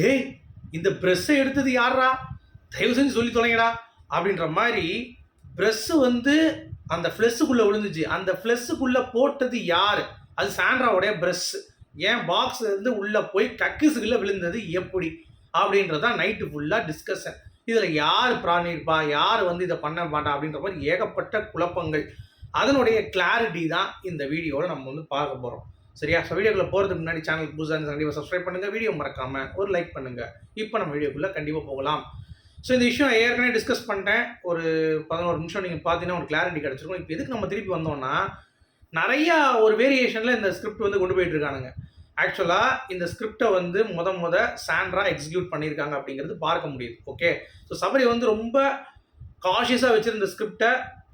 டேய் இந்த ப்ரெஸ்ஸை எடுத்தது யாரா தயவு செஞ்சு சொல்லி தொலைங்கடா அப்படின்ற மாதிரி ப்ரெஸ்ஸு வந்து அந்த ஃப்ளெஸ்ஸுக்குள்ளே விழுந்துச்சு. அந்த ஃப்ளெஸ்ஸுக்குள்ளே போட்டது யார்? அது சாண்ட்ராவுடைய ப்ரெஸ்ஸு ஏன் பாக்ஸ் வந்து உள்ளே போய் கக்கிஸுக்குள்ளே விழுந்தது எப்படி? அப்படின்றது தான் நைட்டு ஃபுல்லாக டிஸ்கஷன் இதில் யார் பிராணிப்பா யார் வந்து இதை பண்ண மாட்டா? அப்படின்ற மாதிரி ஏகப்பட்ட குழப்பங்கள். அதனுடைய கிளாரிட்டி தான் இந்த வீடியோவில் நம்ம வந்து பார்க்க போகிறோம் சரியா? ஸோ வீடியோக்குள்ள போகிறதுக்கு முன்னாடி சேனலுக்கு புதுசாக கண்டிப்பாக சப்ஸ்கிரைப் பண்ணுங்கள் வீடியோ மறக்காமல் ஒரு லைக் பண்ணுங்கள் இப்போ நம்ம வீடியோக்குள்ளே கண்டிப்பாக போகலாம். ஸோ இந்த விஷயம் நான் ஏற்கனவே டிஸ்கஸ் பண்ணிட்டேன். ஒரு பதினோரு நிமிஷம் நீங்கள் பார்த்தீங்கன்னா ஒரு கிளாரிட்டி கிடச்சிருக்கும். இப்போ எதுக்கு நம்ம திருப்பி வந்தோம்னா நிறையா ஒரு வேரியேஷனில் இந்த ஸ்கிரிப்ட் வந்து கொண்டு போயிட்டு இருக்கானுங்க. ஆக்சுவலாக இந்த ஸ்கிரிப்டை வந்து முத முத சாண்ட்ரா எக்ஸிக்யூட் பண்ணியிருக்காங்க அப்படிங்கிறது பார்க்க முடியுது. ஓகே ஸோ சபரி வந்து ரொம்ப காஷியஸாக வச்சுருந்த ஸ்கிரிப்டை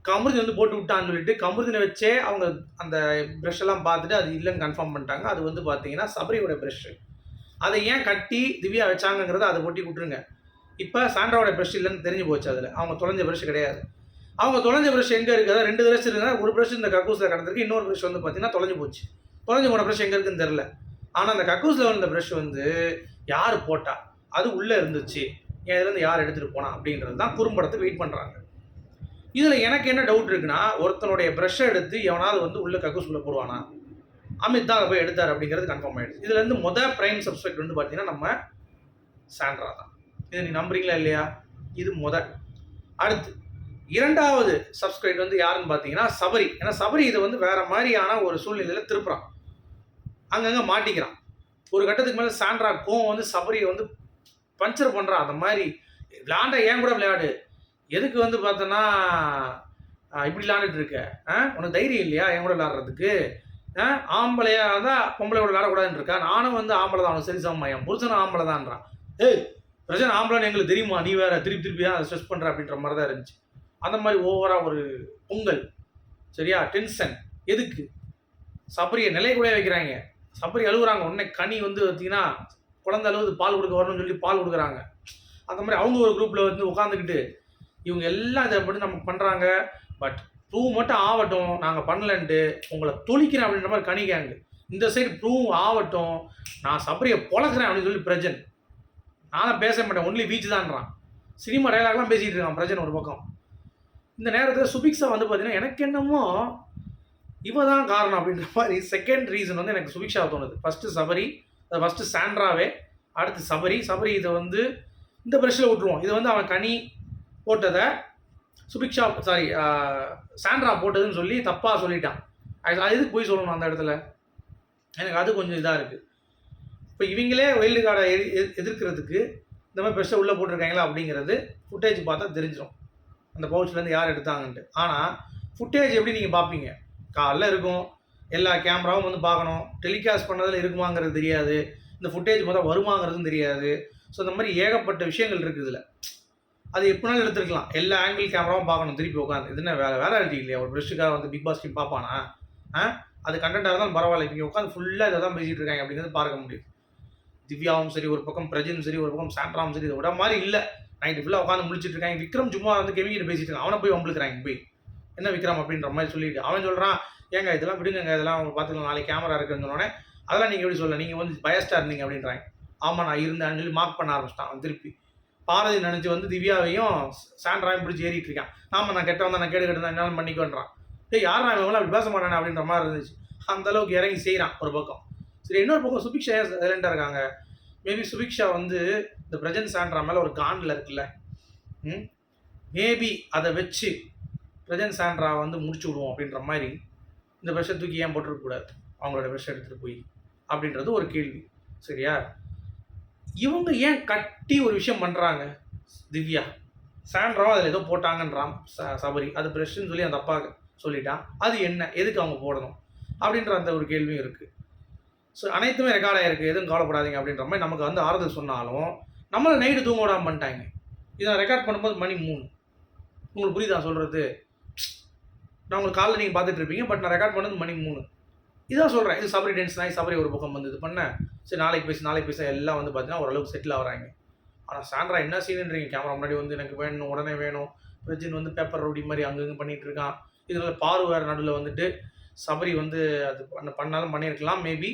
கமிருதி வந்து போட்டு விட்டான்னு சொல்லிட்டு கமிருதினை வச்சே அவங்க அந்த ப்ரெஷ்ஷெல்லாம் எல்லாம் பார்த்துட்டு அது இல்லைன்னு கன்ஃபார்ம் பண்ணிட்டாங்க. அது வந்து பார்த்தீங்கன்னா சபரியோட ப்ரஷ்ஷு அதை ஏன் கட்டி திவ்யா வச்சாங்கங்கிறத அதை ஒட்டி விட்டுருங்க. இப்போ சாண்ட்ராவோட ப்ரஷ் இல்லைன்னு தெரிஞ்சு போச்சு அதில். அவங்க தொலைஞ்ச ப்ரெஷ் கிடையாது. அவங்க தொலைஞ்ச ப்ரெஷ் எங்கே இருக்குது ரெண்டு ப்ரெஷ் இருக்குன்னா ஒரு ப்ரஷ் இந்த கக்கூஸில் கடந்திருக்கு இன்னொரு ப்ரெஷ் வந்து பார்த்தீங்கன்னா தொலைஞ்சு போச்சு. தொலைஞ்சு போன ப்ரெஷ் எங்கே இருக்குன்னு தெரில ஆனால் அந்த கக்கூஸில் வந்த ப்ரெஷ் வந்து யார் போட்டா? அது உள்ளே இருந்துச்சு. ஏன் இதுலேருந்து யார் எடுத்துகிட்டு போனா? அப்படின்றது தான் குறும்படத்தை வெயிட் பண்ணுறாங்க இதில் எனக்கு என்ன டவுட் இருக்குன்னா ஒருத்தனுடைய ப்ரெஷ்ஷை எடுத்து எவனாவது வந்து உள்ள கக்கூசுக்குள்ளே போடுவானா? அமித் தான் போய் எடுத்தார் அப்படிங்கிறது கன்ஃபார்ம் ஆயிடுச்சு. இதுலேருந்து மொதல் பிரைம் சப்ஸ்பெக்ட் வந்து பார்த்தீங்கன்னா நம்ம சாண்ட்ரா தான். இதை நீ நம்புறீங்களா இல்லையா? இது முத. அடுத்து இரண்டாவது சப்ஸ்கிரைப் வந்து யாருன்னு பார்த்தீங்கன்னா சபரி. ஏன்னா சபரி இதை வந்து வேற மாதிரியான ஒரு சூழ்நிலையில் திருப்புறான். அங்கங்கே மாட்டிக்கிறான். ஒரு கட்டத்துக்கு மேலே சாண்ட்ரா கோவம் வந்து சபரியை வந்து பஞ்சர் பண்ணுறான் அந்த மாதிரி விளையாண்ட ஏன் கூட விளையாடு? எதுக்கு வந்து பார்த்தோன்னா இப்படி விளாண்டுட்டு இருக்க? ஆ உனக்கு தைரியம் இல்லையா? என் கூட விளாட்றதுக்கு? ஆ ஆம்பளையாக இருந்தால் பொம்பளை கூட விளாடக்கூடாதுன்னு இருக்கா? நானும் வந்து ஆம்பளை தான். அவனுக்கு சரி சமமா என் புருஷனும் ஆம்பளை தான்றான். ஏய் பிரச்சனை ஆம்பளைன்னு எங்களுக்கு தெரியுமா? நீ வேற திருப்பி திருப்பி தான் ஸ்ட்ரெஸ் பண்ணுற அப்படின்ற மாதிரி தான் இருந்துச்சு. அந்த மாதிரி ஓவராக ஒரு பொங்கல். சரியா? டென்ஷன் எதுக்கு? சபரியை நிலை கூட வைக்கிறாங்க. சபரி அழுகுறாங்க. உடனே கனி வந்து பார்த்தீங்கன்னா குழந்தை அழுவுது பால் கொடுக்க வரணும்னு சொல்லி பால் கொடுக்குறாங்க. அந்த மாதிரி அவங்க ஒரு குரூப்பில் வந்து உட்காந்துக்கிட்டு இவங்க எல்லாம் இதை பண்ணி நமக்கு பண்ணுறாங்க பட் ப்ரூவ் மட்டும் ஆகட்டும் நாங்கள் பண்ணலன்ட்டு உங்களை தொழிக்கிறேன் அப்படின்ற மாதிரி கணிக்காங்க இந்த சைடு ப்ரூவ் ஆகட்டும் நான் சபரியை பொழக்கிறேன் அப்படின்னு சொல்லி பிரஜன். நானும் பேச மாட்டேன் ஒன்லி பீச் தான்றான். சினிமா டைலாக்லாம் பேசிகிட்டு இருக்கான் பிரஜன் ஒரு பக்கம். இந்த நேரத்தில் சுபிக்ஷா வந்து பார்த்தீங்கன்னா எனக்கு என்னமோ இவ தான் காரணம் அப்படின்ற மாதிரி செகண்ட் ரீசன் வந்து எனக்கு சுபிக்ஷா தோணுது. ஃபஸ்ட்டு சபரி ஃபஸ்ட்டு சாண்ட்ராவே அடுத்து சபரி. சபரி இதை வந்து இந்த ப்ரெஷ்ஷில் விட்ருவோம் இது வந்து அவன் கனி போட்டதை சுபிக்ஷா சாரி சாண்ட்ரா போட்டதுன்னு சொல்லி தப்பாக சொல்லிட்டான். அது அது எதுக்கு போய் சொல்லணும் அந்த இடத்துல? எனக்கு அது கொஞ்சம் இதாக இருக்குது இப்போ இவங்களே வைல்டு கார்டை எதிர்க்கிறதுக்கு இந்த மாதிரி பெருசாக உள்ளே போட்டிருக்காங்களா அப்படிங்கிறது ஃபுட்டேஜ் பார்த்தா தெரிஞ்சிடும் அந்த பவுச்லேருந்து யார் எடுத்தாங்கன்ட்டு. ஆனால் ஃபுட்டேஜ் எப்படி நீங்கள் பார்ப்பீங்க? காலைல இருக்கும். எல்லா கேமராவும் வந்து பார்க்கணும். டெலிகாஸ்ட் பண்ணதில் இருக்குமாங்கிறது தெரியாது. இந்த ஃபுட்டேஜ் பார்த்தா வருமாங்கிறதும் தெரியாது. ஸோ இந்த மாதிரி ஏகப்பட்ட விஷயங்கள் இருக்குது இதில். அது எப்படினாலும் எடுத்துருக்கலாம். எல்லா ஆங்கிள் கேமராவும் பார்க்கணும். திருப்பி உட்காந்து இது என்ன வேலை வேலை எழுதி இல்லையா? ஒரு பிரஷுக்காக வந்து பிக் பாஸ் டீம் பார்ப்பானா? ஆ? அது கண்டென்ட்டாக இருந்தாலும் பரவாயில்ல. இங்கே உட்காந்து ஃபுல்லாக இதை தான் பேசிகிட்டு இருக்காங்க. அப்படிங்கிறது பார்க்க முடியுது. திவ்யாவும் சரி ஒரு பக்கம் பிரஜனும் சரி ஒரு பக்கம் சாண்ட்ராவும் சரி இதை விட மாதிரி இல்லை. நைட்டு ஃபுல்லாக உட்காந்து முடிச்சுட்டு இருக்காங்க விக்ரம் சும்மா வந்து கெமிக்கிட்ட பேசிட்டு இருக்கான். அவனை போய் வம்பளுக்குறாங்க போய். என்ன விக்ரம் அப்படின்ற மாதிரி சொல்லிட்டு. அவன் சொல்கிறான் ஏங்க இதெல்லாம் விடுங்க இதெல்லாம் அவங்க பார்த்துக்கலாம். நாளைக்கு கேமரா இருக்குன்னு சொன்னோடனே அதெல்லாம் நீங்கள் எப்படி சொல்ல நீங்கள் வந்து பயஸ்டாக இருந்தீங்க அப்படின்றாங்க. ஆமாம் நான் இருந்தேன்னு சொல்லி மார்க் பண்ண ஆரம்பிச்சிட்டான் அவன் திருப்பி. பாரதி நினச்சி வந்து திவ்யாவையும் சாண்ட்ராயும் பிடிச்சி ஏறிட்டு இருக்கான். ஆமாம் நான் கெட்ட வந்தா நான் கேடு கெட்டு என்னாலும் பண்ணிக்கோன்றான். டேய் யாரா இவங்களாம் அப்படி பேச மாட்டானே அப்படின்ற மாதிரி இருந்துச்சு. அந்த அளவுக்கு இறங்கி செய்கிறான் ஒரு பக்கம். சரி இன்னொரு பக்கம் சுபிக்ஷா சைலண்டாக இருக்காங்க? மேபி சுபிக்ஷா வந்து இந்த பிரஜன் சாண்ட்ரா மேலே ஒரு காண்டில் இருக்குல்ல. ம்? மேபி அதை வச்சு பிரஜன் சாண்ட்ரா வந்து முடிச்சு விடுவோம் அப்படின்ற மாதிரி இந்த ப்ரெஷ்ஷை தூக்கி ஏன் போட்டுருக்கக்கூடாது? அவங்களோட விஷயம் எடுத்துகிட்டு போய் அப்படின்றது ஒரு கேள்வி. சரியா? இவங்க ஏன் கட்டி ஒரு விஷயம் பண்ணுறாங்க திவ்யா. சாண்ட்ராவும் அதில் ஏதோ போட்டாங்கன்றான் ச- சபரி. அது ப்ரெஷ்ஷுன்னு சொல்லி அந்த அப்பா சொல்லிட்டான் அது என்ன? எதுக்கு அவங்க போடணும்? அப்படின்ற அந்த ஒரு கேள்வியும் இருக்குது ஸோ அனைத்துமே ரெக்கார்ட் ஆகிருக்கு எதுவும் கவலைப்படாதீங்க அப்படின்ற மாதிரி நமக்கு வந்து ஆறுதல் சொன்னாலும் நம்மளை நைட்டு தூங்க விடாமல் பண்ணிட்டாங்க. இதை நான் ரெக்கார்ட் பண்ணும்போது மணி மூணு. உங்களுக்கு புரியுதா சொல்கிறது நான் உங்களுக்கு காலைல நீங்கள் பார்த்துட்டு இருப்பீங்க பட் நான் ரெக்கார்ட் பண்ணது மணி மூணு. இதான் சொல்கிறேன் இது சபரி டென்ஷன் ஆகி சபரி ஒரு பக்கம் வந்து இது பண்ணேன் சரி நாளைக்கு பேசி நாளைக்கு பேச எல்லாம் வந்து பார்த்தீங்கன்னா ஓரளவுக்கு செட்டில் ஆகுறாங்க. ஆனால் சாண்ட்ரா என்ன சீனுன்றீங்க கேமரா முன்னாடி வந்து எனக்கு வேணும் உடனே வேணும். பிரஜின் வந்து பேப்பர் ரவுடி மாதிரி அங்கங்கே பண்ணிட்டு இருக்கான். இதில் பாரு வேறு நடுவில் வந்துட்டு சபரி வந்து அது பண்ண பண்ணாலும் பண்ணியிருக்கலாம். மேபி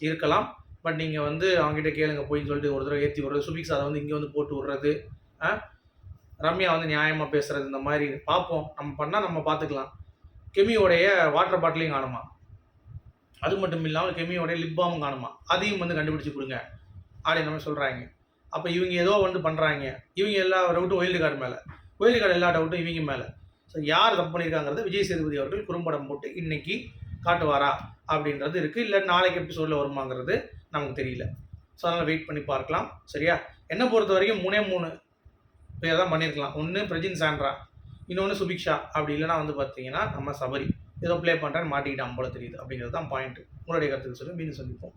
இருக்கலாம். பட் நீங்கள் வந்து அவங்ககிட்ட கேளுங்க போயின்னு சொல்லிட்டு ஒரு தடவை ஏற்றி விடுறது. சுபிக்ஸ் அதை வந்து இங்கே வந்து போட்டு விடுறது. ஆ? ரம்யா வந்து நியாயமாக பேசுகிறது இந்த மாதிரி. பார்ப்போம் நம்ம பண்ணால் நம்ம பார்த்துக்கலாம் கெமியோடைய வாட்டர் பாட்டிலையும் காணுமா? அது மட்டும் இல்லாமல் கெமியோடைய லிப்பாமும் காணுமா? அதையும் வந்து கண்டுபிடிச்சு கொடுங்க. அப்படின்னு நம்ம சொல்கிறாங்க அப்போ இவங்க ஏதோ வந்து பண்ணுறாங்க இவங்க எல்லா டவுட்டும் ஒயில்டு கார்டு மேலே. ஒயில்டு கார்டு எல்லா டவுட்டும் இவங்க மேலே. ஸோ யார் தப்பு பண்ணியிருக்காங்கிறத விஜய் சேதுபதி அவர்கள் குறும்படம் போட்டு இன்றைக்கி காட்டுவாரா அப்படின்றது இருக்குது இல்லை நாளைக்கு எபிசோடில் வருமாங்கிறது நமக்கு தெரியல. ஸோ அதனால் வெயிட் பண்ணி பார்க்கலாம். சரியா? என்னை பொறுத்த வரைக்கும் மூணே மூணு பேர் தான் பண்ணியிருக்கலாம் ஒன்று பிரஜின் சாண்ட்ரா இன்னொன்று சுபிக்ஷா. அப்படி இல்லைன்னா வந்து பார்த்தீங்கன்னா நம்ம சபரி. ஏதோ ப்ளே பண்ணுறேன்னு மாட்டிக்கிட்டான் போல தெரியுது. அப்படிங்கிறது தான் பாயிண்ட் உங்களுடைய கருத்துக்கு சொல்லி மீண்டும் சந்திப்போம்.